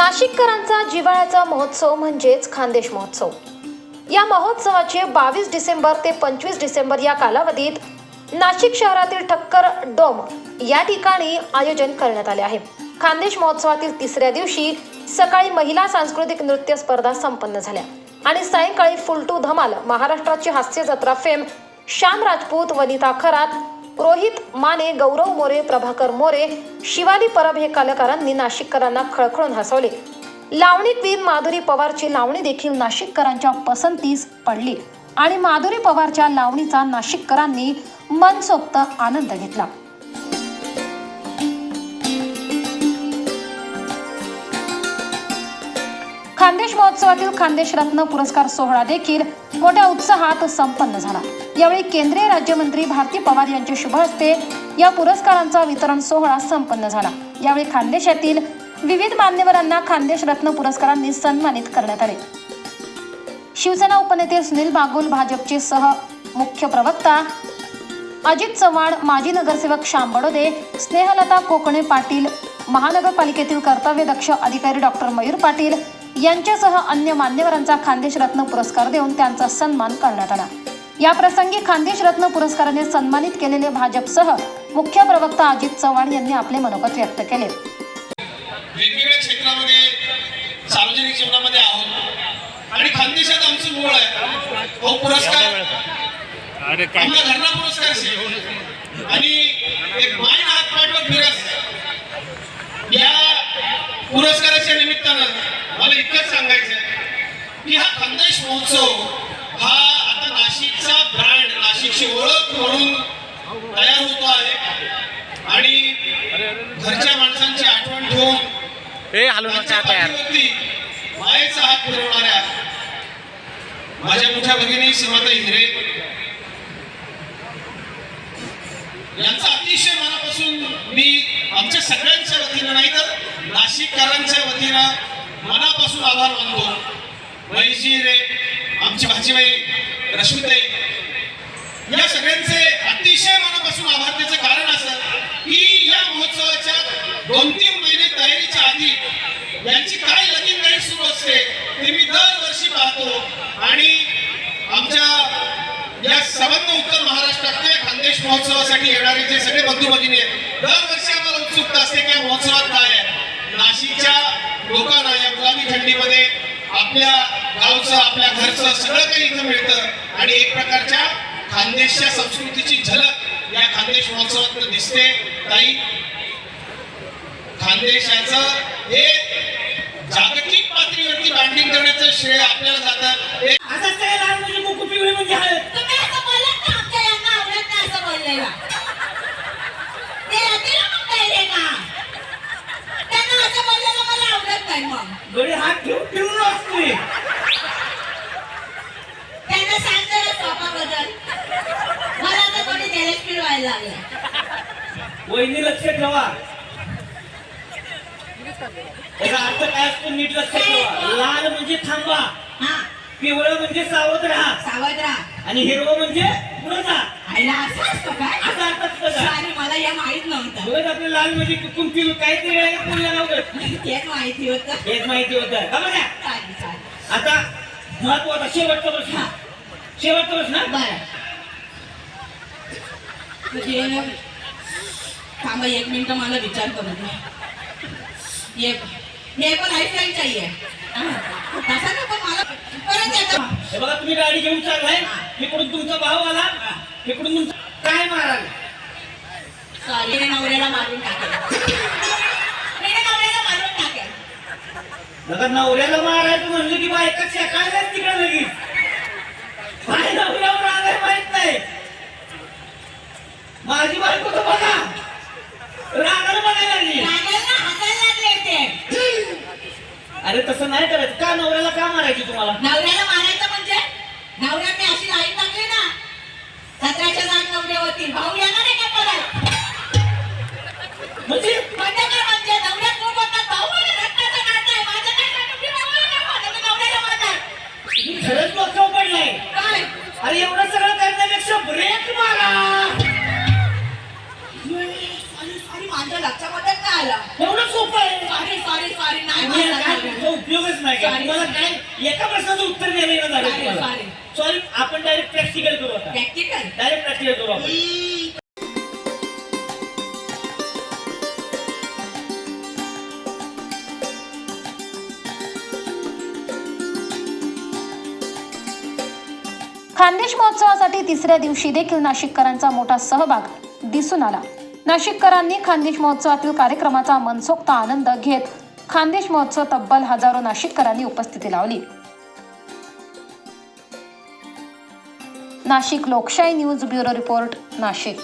नाशिककरांचा जिव्हाळ्याचा महोत्सव म्हणजेच खानदेश महोत्सव. या महोत्सवाचे बावीस डिसेंबर ते पंचवीस डिसेंबर या कालावधीत नाशिक शहरातील ठक्कर डोम या ठिकाणी आयोजन करण्यात आले आहे. खानदेश महोत्सवातील तिसऱ्या दिवशी सकाळी महिला सांस्कृतिक नृत्य स्पर्धा संपन्न झाल्या आणि सायंकाळी फुलटू धमाल महाराष्ट्राची हास्य जत्रा फेम श्याम राजपूत वनिता खरात रोहित माने गौरव मोरे प्रभाकर मोरे शिवाली परब हे कलाकारांनी नाशिककरांना खळखळून हसवले. लावणीवीर माधुरी पवारची लावणी देखील नाशिककरांच्या पसंतीस पडली आणि माधुरी पवारच्या लावणीचा नाशिककरांनी मनसोक्त आनंद घेतला. खानदेश महोत्सवातील खानदेश रत्न पुरस्कार सोहळा देखील मोठ्या उत्साहात संपन्न झाला. यावेळी केंद्रीय राज्यमंत्री भारती पवार यांच्या शुभ हस्ते या पुरस्कारांचा वितरण सोहळा संपन्न झाला. यावेळी खानदेशातील विविध मान्यवरांना खानदेश रत्न पुरस्कारांनी सन्मानित करण्यात आले. शिवसेना उपनेते सुनील बागुल भाजपचे सह मुख्य प्रवक्ता अजित चव्हाण माजी नगरसेवक श्याम बडोदे स्नेहलता कोकणे पाटील महानगरपालिकेतील कर्तव्यदक्ष अधिकारी डॉक्टर मयूर पाटील यांच्यासह अन्य मान्यवरांचा खानदेश रत्न पुरस्कार देऊन त्यांचा सन्मान करण्यात आला. या प्रसंगी खानदेश रत्न पुरस्काराने सन्मानित केलेले भाजपसह मुख्य प्रवक्ता अजित चव्हाण यांनी आपले मनोगत व्यक्त केले. वेगवेगळ्या क्षेत्रामध्ये सार्वजनिक जीवनामध्ये आहोत. आणि खानदेशात आमचं मूळ आहे. तो पुरस्कार. अरे घरना पुरस्कार. आणि एक माय हात पाठवत फिरस या पुरस्काराच्या निमित्तानं मला इतकंच सांगायचं आहे की हा खानदेश महोत्सव हा आता नाशिकचा ब्रँड नाशिकची ओळख म्हणून तयार होतो आहे. आणि घरच्या माणसांची आठवण ठेवून मायेचा हात फिरवणाऱ्या माझ्या मोठ्या भगिनी सीमाताई हिरे. यांचा अतिशय मनापासून मी आमच्या सगळ्यांच्या वतीनं नाही तर नाशिककरांच्या वतीनं मनापासून आभार मानतो. वैशी रे आमची भाजीबाई रश्मीताई या सगळ्यांचे अतिशय मनापासून आभार. त्याचं कारण असं की या महोत्सवाच्या दोन तीन महिने तयारीच्या आधी यांची काय लगीनदारी सुरू असते ते मी दरवर्षी पाहतो. आणि आमच्या या संबंध उत्तर महाराष्ट्रातल्या खानदेश महोत्सवासाठी येणारे जे सगळे बंधू भगिनी आहेत दरवर्षी आम्हाला उत्सुकता असते की या महोत्सवात काय आहे. नाशिकच्या लोकांना या गुलाबी थंडीमध्ये आपल्या गावचं आपल्या घरचं सगळं काही इथं मिळतं. आणि एक प्रकारच्या खानदेशच्या संस्कृतीची झलक या खानदेश महोत्सवात दिसते. ताई खानदेशाचं हे जागतिक पातळीवरती ब्रँडिंग करण्याचं श्रेय आपल्याला जातं हे आता सगळे लहान म्हणजे मुकू पिवळे म्हणजे हळद तुम्ही असं बोललात ना आमच्या यांना आवडत नाही असं बोललेला ते येते ना मग पहिले का त्यांना असं बोललेलं मला आवडत नाही मग गडी हात त्यांना मला कोणी लागलं. वहिनी लक्ष ठेवा. याचा अर्थ काय असतो नीट लक्षात ठेवा. लाल म्हणजे थांबा. हा. पिवळं म्हणजे सावध राहा. सावध राहा. आणि हिरवं म्हणजे पुढे जा. आईला असं असतं काय? असा असतो का? आणि मला या माहीत नव्हतं. बघत आपलं लाल म्हणजे कुंती काहीतरी वेळेला पुढल्या नव्हतं तेच माहिती होतं. हेच माहिती होतं. का बघा चालेल चालेल आता महत्त्वाचा शेवटचा प्रश्न. शेवटचा प्रश्न? बरं. म्हणजे थांबा एक मिनिट मला विचार करू दे. ये ये पण लाईफलाईन चाहिए. हां. तसा ना पण मला परत हे बघा तुम्ही गाडी घेऊन चाललाय. इकडून तुमचा भाऊ आला. इकडून काय माराल सॉरी नवऱ्याला मारून टाकेल मी नवऱ्याला मारून टाकेल नका नवऱ्याला मारायचं म्हणलं की बायका शेकायला तिकडे लगेच. काय नवऱ्यावर आलाय माहीत नाही. माझी बायको तर बघा रागाला बघायला लागली. रागायला हसायला लागले ते अरे तसं नाही करायचं का नवऱ्याला का मारायची तुम्हाला? नवऱ्याला मारायचं म्हणजे नवऱ्याने अशी लाईन टाकली ना सतराच्या होतील भाऊ येणार आहे का परत? म्हणजे म्हणजे काय नवऱ्या खूप होतात भाऊ मला रक्ताचा नातं आहे. माझं काय काय तुम्ही भाऊ नका म्हणा, मी नवऱ्याला मारणार. तुम्ही खरंच डोक्यावर पडलाय काय? अरे एवढं सगळं करण्यापेक्षा ब्रेक मारा. सॉरी सॉरी माझ्या लक्षामध्ये नाही आलं. एवढं सोपं आहे. सॉरी सॉरी सॉरी नाही तुम्ही मला काय झालं. तुमचा उपयोगच नाही का? Sorry. तुम्हाला काय? एका प्रश्नाचं उत्तर देणं येणं झालं Sorry, तुम्हाला. sorry. सॉरी आपण डायरेक्ट प्रॅक्टिकल करू आता. प्रॅक्टिकल डायरेक्ट प्रॅक्टिकल करू आपण. खानदेश महोत्सवासाठी तिसऱ्या दिवशी देखील नाशिककरांचा मोठा सहभाग दिसून आला. नाशिककरांनी खानदेश महोत्सवातील कार्यक्रमाचा मनसोक्त आनंद घेत खानदेश महोत्सव तब्बल हजारो नाशिककरांनी उपस्थिती लावली. नाशिक लोकशाही न्यूज ब्युरो रिपोर्ट नाशिक.